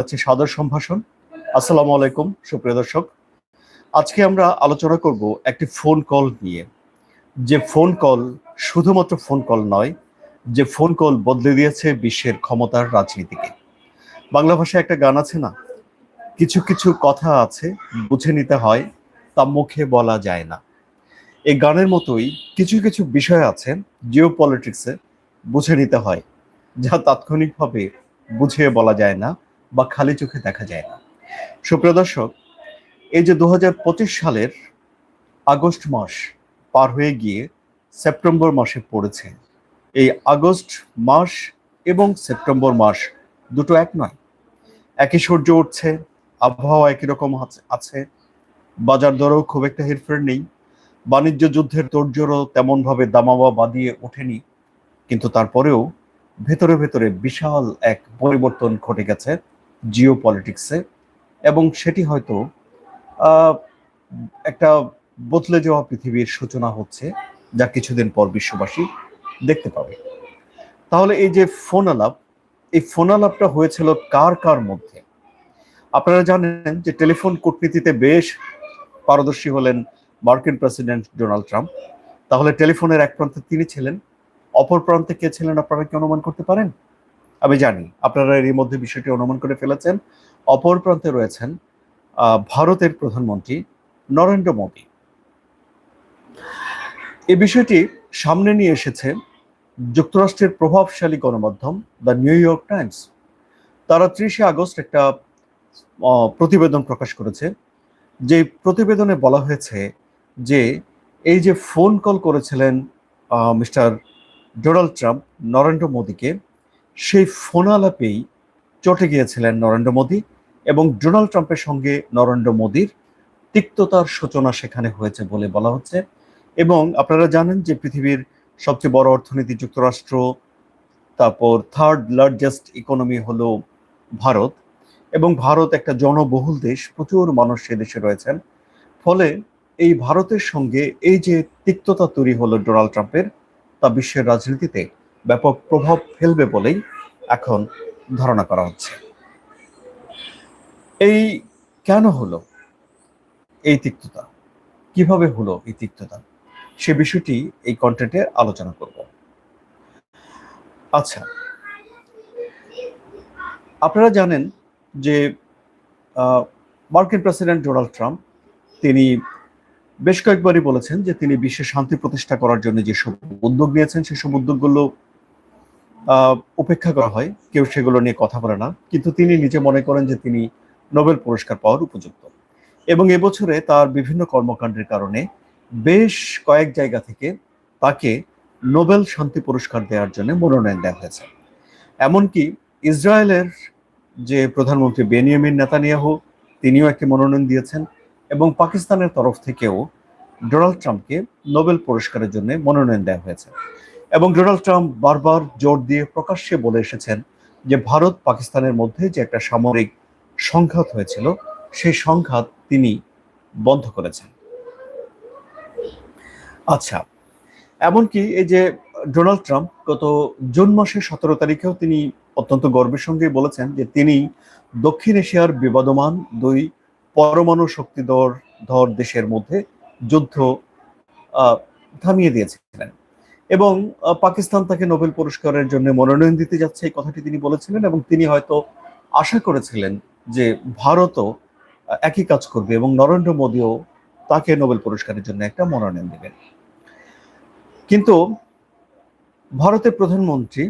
যাচ্ছে সাদর সম্ভাষণ। আসসালামু আলাইকুম, সুপ্রিয় দর্শক। আজকে আমরা আলোচনা করব একটি ফোন কল নিয়ে। যে ফোন কল শুধুমাত্র ফোন কল নয়, যে ফোন কল বদলে দিয়েছে বিশ্বের ক্ষমতার রাজনীতিকে। বাংলা ভাষায় একটা গান আছে না? কিছু কিছু কথা আছে, বুঝে নিতে হয়, তা মুখে বলা যায় না। এই গানের মতোই কিছু কিছু বিষয় আছে জিও পলিটিক্সে বুঝে নিতে হয়, যা তাৎক্ষণিকভাবে বুঝিয়ে বলা যায় না। বা খালি চোখে দেখা যায় না। সুপ্রিয় দর্শক, এই যে দু হাজার পঁচিশ সালের আগস্ট মাস পার হয়ে গিয়ে সেপ্টেম্বর মাসে পড়েছে, এই আগস্ট মাস এবং সেপ্টেম্বর মাস দুটো এক নয়। একই সূর্য উঠছে, আবহাওয়া একই রকম আছে- বাজার দরেও খুব একটা হেরফের নেই, বাণিজ্য যুদ্ধের তোড়জোড়ও তেমনভাবে দামাবা বাঁধিয়ে ওঠেনি, কিন্তু তারপরেও ভেতরে ভেতরে বিশাল এক পরিবর্তন ঘটে গেছে জিও পলিটিক্সে এবং সেটি হয়তো একটা বদলে যাওয়া পৃথিবীর সূচনা হচ্ছে যা কিছুদিন পর বিশ্ববাসী দেখতে পাবে। তাহলে এই যে ফোন আলাপ এই ফোন আলাপটা হয়েছিল কার কার মধ্যে? আপনারা জানেন যে টেলিফোন কূটনীতিতে বেশ পারদর্শী হলেন মার্কিন প্রেসিডেন্ট ডোনাল্ড ট্রাম্প। তাহলে টেলিফোনের এক প্রান্তে তিনি ছিলেন, অপর প্রান্তে কে ছিলেন আপনারা কি অনুমান করতে পারেন? আমি জানি আপনারা এর মধ্যে বিষয়টি অনুমান করে ফেলেছেন। অপর প্রান্তে রয়েছেন ভারতের প্রধানমন্ত্রী নরেন্দ্র মোদী। এই বিষয়টি সামনে নিয়ে এসেছে যুক্তরাষ্ট্রের প্রভাবশালী গণমাধ্যম দ্য নিউ ইয়র্ক টাইমস। তারা ত্রিশে আগস্ট একটা প্রতিবেদন প্রকাশ করেছে। যে প্রতিবেদনে বলা হয়েছে যে এই যে ফোন কল করেছিলেন মিস্টার ডোনাল্ড ট্রাম্প নরেন্দ্র মোদীকে সেই ফোন আলাপেই চটে গিয়েছিলেন নরেন্দ্র মোদী এবং ডোনাল্ড ট্রাম্পের সঙ্গে নরেন্দ্র মোদীর তিক্ততার সূচনা সেখানে হয়েছে বলে বলা হচ্ছে। এবং আপনারা জানেন যে পৃথিবীর সবচেয়ে বড় অর্থনীতি, যুক্তরাষ্ট্র, তারপর থার্ড লার্জেস্ট ইকোনমি হলো ভারত। এবং ভারত একটা জনবহুল দেশ, প্রচুর মানুষ সে দেশে রয়েছেন। ফলে এই ভারতের সঙ্গে এই যে তিক্ততা তৈরি হলো ডোনাল্ড ট্রাম্পের, তা বিশ্বের রাজনীতিতে ব্যাপক প্রভাব ফেলবে বলেই এখন ধারণা করা হচ্ছে। এই কেন হলো? এই তিক্ততা। কীভাবে হলো এই তিক্ততা? সে বিষয়টি এই কন্টেন্টে আলোচনা করব। আচ্ছা আপনারা জানেন যে মার্কিন প্রেসিডেন্ট ডোনাল্ড ট্রাম্প তিনি বেশ কয়েকবারই বলেছেন যে তিনি বিশ্বে শান্তি প্রতিষ্ঠা করার জন্য যেসব উদ্যোগ নিয়েছেন সেসব উদ্যোগগুলো উপেক্ষা করা হয়, কেউ সেগুলো নিয়ে কথা বলে না, কিন্তু তিনি নিজে মনে করেন যে তিনি নোবেল পুরস্কার পাওয়ার উপযুক্ত। এবং এবছরে তার বিভিন্ন কর্মকাণ্ডের কারণে বেশ কয়েক জায়গা থেকে তাকে নোবেল শান্তি পুরস্কার দেওয়ার জন্য মনোনয়ন দেওয়া হয়েছে। এমনকি ইসরায়েলের যে প্রধানমন্ত্রী বেনিয়ামিন নেতানিয়াহু, তিনিও একটি মনোনয়ন দিয়েছেন এবং পাকিস্তানের তরফ থেকেও ডোনাল্ড ট্রাম্পকে নোবেল পুরস্কারের জন্য মনোনয়ন দেওয়া হয়েছে। এবং ডোনাল্ড ট্রাম্প বারবার জোর দিয়ে প্রকাশ্যে বলে এসেছেন যে ভারত পাকিস্তানের মধ্যে যে একটা সামরিক সংঘাত হয়েছিল, সেই সংঘাত তিনি বন্ধ করেছেন। আচ্ছা এমনকি এই যে ডোনাল্ড ট্রাম্প গত জুন মাসের সতেরো তারিখেও তিনি অত্যন্ত গর্বের সঙ্গে বলেছেন যে তিনি দক্ষিণ এশিয়ার বিবাদমান দুই পরমাণু শক্তিধর, ধর দেশের মধ্যে যুদ্ধ থামিয়ে দিয়েছিলেন এবং পাকিস্তান তাকে নোবেল পুরস্কারের জন্য মনোনয়ন দিতে যাচ্ছে, এই কথাটি তিনি বলেছিলেন এবং তিনি হয়তো আশা করেছিলেন যে ভারতও একই কাজ করবে এবং নরেন্দ্র মোদীও তাকে নোবেল পুরস্কারের জন্য একটা মনোনয়ন দেবেন। কিন্তু ভারতের প্রধানমন্ত্রী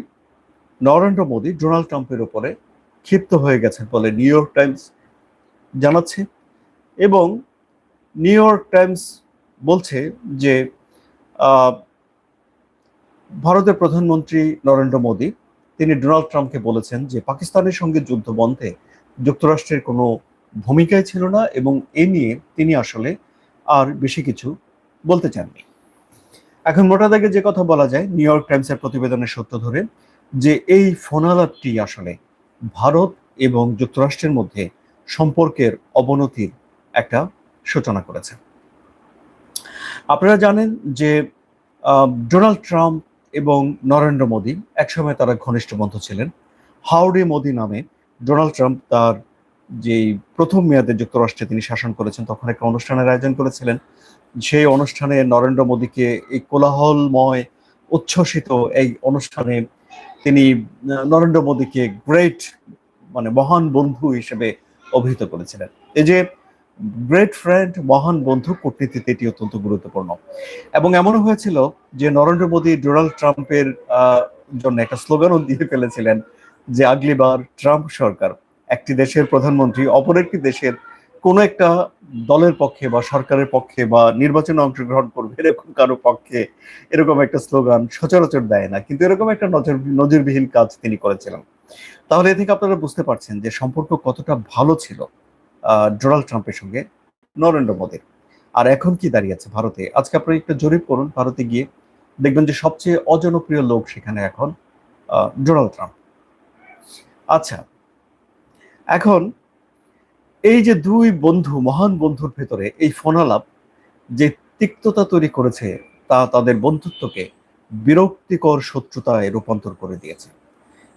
নরেন্দ্র মোদী ডোনাল্ড ট্রাম্পের উপরে ক্ষিপ্ত হয়ে গেছেন বলে নিউ ইয়র্ক টাইমস জানাচ্ছে এবং নিউ ইয়র্ক টাইমস বলছে যে ভারতের প্রধানমন্ত্রী নরেন্দ্র মোদী, তিনি ডোনাল্ড ট্রাম্পকে বলেছেন যে পাকিস্তানের সঙ্গে যুদ্ধ বন্ধে যুক্তরাষ্ট্রের কোনো ভূমিকাই ছিল না এবং এ নিয়ে তিনি আসলে আর বেশি কিছু বলতে চাননি। এখন মোটা দাগে যে কথা বলা যায়, নিউ ইয়র্ক টাইমসের প্রতিবেদনের সত্য ধরে যে এই ফোনালাপটি আসলে ভারত এবং যুক্তরাষ্ট্রের মধ্যে সম্পর্কের অবনতির একটা সূচনা করেছে। আপনারা জানেন যে ডোনাল্ড ট্রাম্প এবং নরেন্দ্র মোদী একসময় তারা ঘনিষ্ঠ বন্ধু ছিলেন। হাওড়ে মোদী নামে ডোনাল্ড ট্রাম্প তার যেই প্রথম মেয়াদে যুক্তরাষ্ট্রে তিনি শাসন করেছেন, তখন একটা অনুষ্ঠানের আয়োজন করেছিলেন। সেই অনুষ্ঠানে নরেন্দ্র মোদীকে এই কোলাহলময়, উচ্ছ্বসিত এই অনুষ্ঠানে তিনি নরেন্দ্র মোদীকে গ্রেট মানে মহান বন্ধু হিসেবে অভিহিত করেছিলেন। এই যে গ্রেট ফ্রেন্ড মহান বন্ধু কূটনীতিতে এটি অত্যন্ত গুরুত্বপূর্ণ। এবং এমনও হয়েছিল যে নরেন্দ্র মোদী ডোনাল্ড ট্রাম্পের জন্য একটা স্লোগানও দিয়ে ফেলেছিলেন যে আগলিবার ট্রাম্প সরকার। একটি দেশের প্রধানমন্ত্রী অপর একটি দেশের কোন একটা দলের পক্ষে বা সরকারের পক্ষে বা নির্বাচনে অংশগ্রহণ করবে এরকম কারও পক্ষে এরকম একটা স্লোগান সচরাচর দেয় না। কিন্তু এরকম একটা নজর, নজিরবিহীন কাজ তিনি করেছিলেন। তাহলে এ থেকে আপনারা বুঝতে পারছেন যে সম্পর্ক কতটা ভালো ছিল। ডোনাল্ড ট্রাম্পের সঙ্গে নরেন্দ্র মোদীর। আর এখন কি দাঁড়িয়ে আছে ভারতে? আজকে আপনারা একটু জরিপ করুন ভারতে গিয়ে। দেখবেন যে সবচেয়ে অজনপ্রিয় লোক সেখানে এখন ডোনাল্ড ট্রাম্প। আচ্ছা এখন এই যে দুই বন্ধু, মহান বন্ধুর ভেতরে এই ফোনালাপ যে তিক্ততা তৈরি করেছে, তা তাদের বন্ধুত্বকে বিরক্তিকর শত্রুতায় রূপান্তর করে দিয়েছে।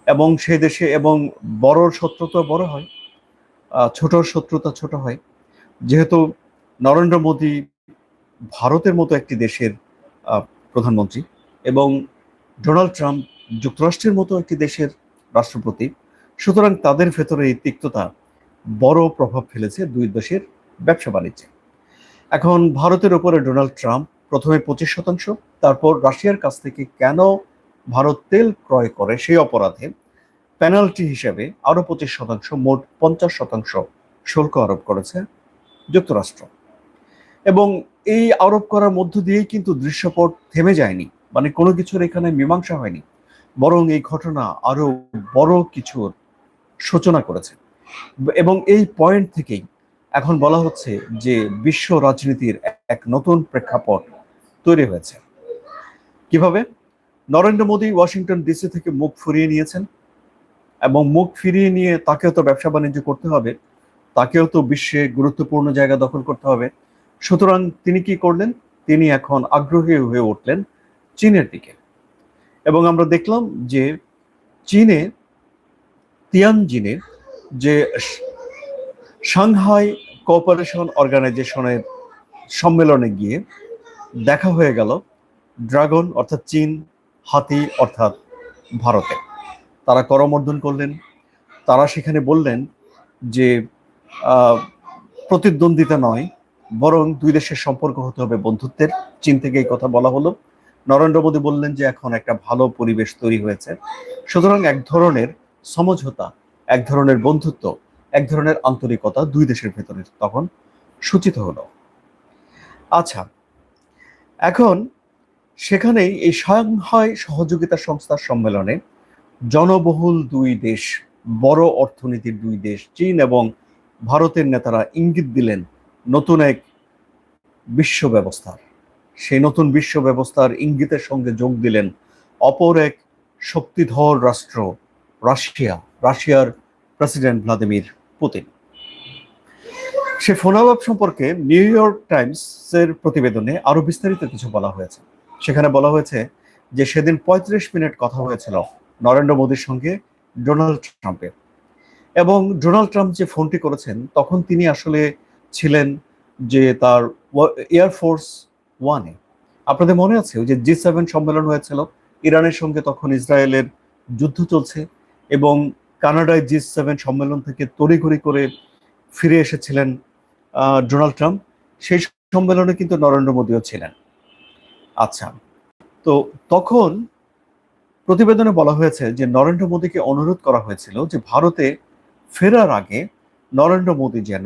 এবং সে দেশে এবং বড় শত্রুতা বড় হয়। ছোটর শত্রুতা ছোট হয়। যেহেতু নরেন্দ্র মোদী ভারতের মতো একটি দেশের প্রধানমন্ত্রী এবং ডোনাল্ড ট্রাম্প যুক্তরাষ্ট্রের মতো একটি দেশের রাষ্ট্রপতি, সুতরাং তাদের ভেতরে এই তিক্ততা বড় প্রভাব ফেলেছে দুই দেশের ব্যবসা বাণিজ্যে। এখন ভারতের উপরে ডোনাল্ড ট্রাম্প প্রথমে পঁচিশ শতাংশ, তারপর রাশিয়ার কাছ থেকে কেন ভারত তেল ক্রয় করে সেই অপরাধে পেনাল্টি হিসেবে আরও পঁচিশ শতাংশ, মোট পঞ্চাশ শতাংশ শুল্ক আরোপ করেছে যুক্তরাষ্ট্র। এবং এই আরোপ করার মধ্য দিয়েই কিন্তু দৃশ্যপট থেমে যায়নি মানে কোনো কিছুর এখানে মীমাংসা হয়নি, বরং এই ঘটনা আরও বড় কিছুর সূচনা করেছে। এবং এই পয়েন্ট থেকেই এখন বলা হচ্ছে যে বিশ্ব রাজনীতির এক নতুন প্রেক্ষাপট তৈরি হয়েছে। কীভাবে? নরেন্দ্র মোদী ওয়াশিংটন ডিসি থেকে মুখ ফুরিয়ে নিয়েছেন। এবং মুখ ফিরিয়ে নিয়ে তাকেও তো ব্যবসা বাণিজ্য করতে হবে, তাকেও তো বিশ্বে গুরুত্বপূর্ণ জায়গা দখল করতে হবে। সুতরাং তিনি কি করলেন? তিনি এখন আগ্রহী হয়ে উঠলেন চীনের দিকে। এবং আমরা দেখলাম যে চীনে তিয়ানজিনে যে সাংহাই কোঅপারেশন অর্গানাইজেশনের সম্মেলনে গিয়ে দেখা হয়ে গেল ড্রাগন অর্থাৎ চীন, হাতি অর্থাৎ ভারতে। তারা করমর্দন করলেন, তারা সেখানে বললেন যে প্রতিদ্বন্দ্বিতা নয়, বরং দুই দেশের সম্পর্ক হতে হবে বন্ধুত্বের। চীন থেকে এই কথা বলা হলো। নরেন্দ্র মোদী বললেন যে, এখন একটা ভালো পরিবেশ তৈরি হয়েছে। সুতরাং এক ধরনের সমঝোতা, এক ধরনের বন্ধুত্ব, এক ধরনের আন্তরিকতা দুই দেশের ভেতরে তখন সূচিত হলো। আচ্ছা এখন সেখানেই এই সাংহাই সহযোগিতা সংস্থার সম্মেলনে জনবহুল দুই দেশ, বড় অর্থনীতির দুই দেশ, চীন এবং ভারতের নেতারা ইঙ্গিত দিলেন নতুন এক বিশ্ব ব্যবস্থার। সেই নতুন বিশ্ব ব্যবস্থার ইঙ্গিতের সঙ্গে যোগ দিলেন অপর এক শক্তিধর রাষ্ট্র, রাশিয়া, রাশিয়ার প্রেসিডেন্ট ভ্লাদিমির পুতিন। সে ফোনালাপ সম্পর্কে নিউ ইয়র্ক টাইমস এর প্রতিবেদনে আরও বিস্তারিত কিছু বলা হয়েছে। সেখানে বলা হয়েছে যে সেদিন পঁয়ত্রিশ মিনিট কথা হয়েছিল নরেন্দ্র মোদীর সঙ্গে ডোনাল্ড ট্রাম্পের। এবং ডোনাল্ড ট্রাম্প যে ফোনটি করেছেন, তখন তিনি আসলে ছিলেন যে তার এয়ারফোর্স ওয়ানে আপনাদের মনে আছে ওই যে জি সেভেন সম্মেলন হয়েছিল? ইরানের সঙ্গে তখন ইসরায়েলের যুদ্ধ চলছে এবং কানাডায় জি সেভেন সম্মেলন থেকে তড়িঘড়ি করে ফিরে এসেছিলেন ডোনাল্ড ট্রাম্প। সেই সম্মেলনে কিন্তু নরেন্দ্র মোদীও ছিলেন। আচ্ছা তো তখন প্রতিবেদনে বলা হয়েছে যে নরেন্দ্র মোদীকে অনুরোধ করা হয়েছিল যে ভারতে ফেরার আগে নরেন্দ্র মোদী যেন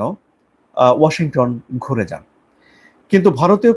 ওয়াশিংটন ঘুরে যান। কিন্তু ভারতীয়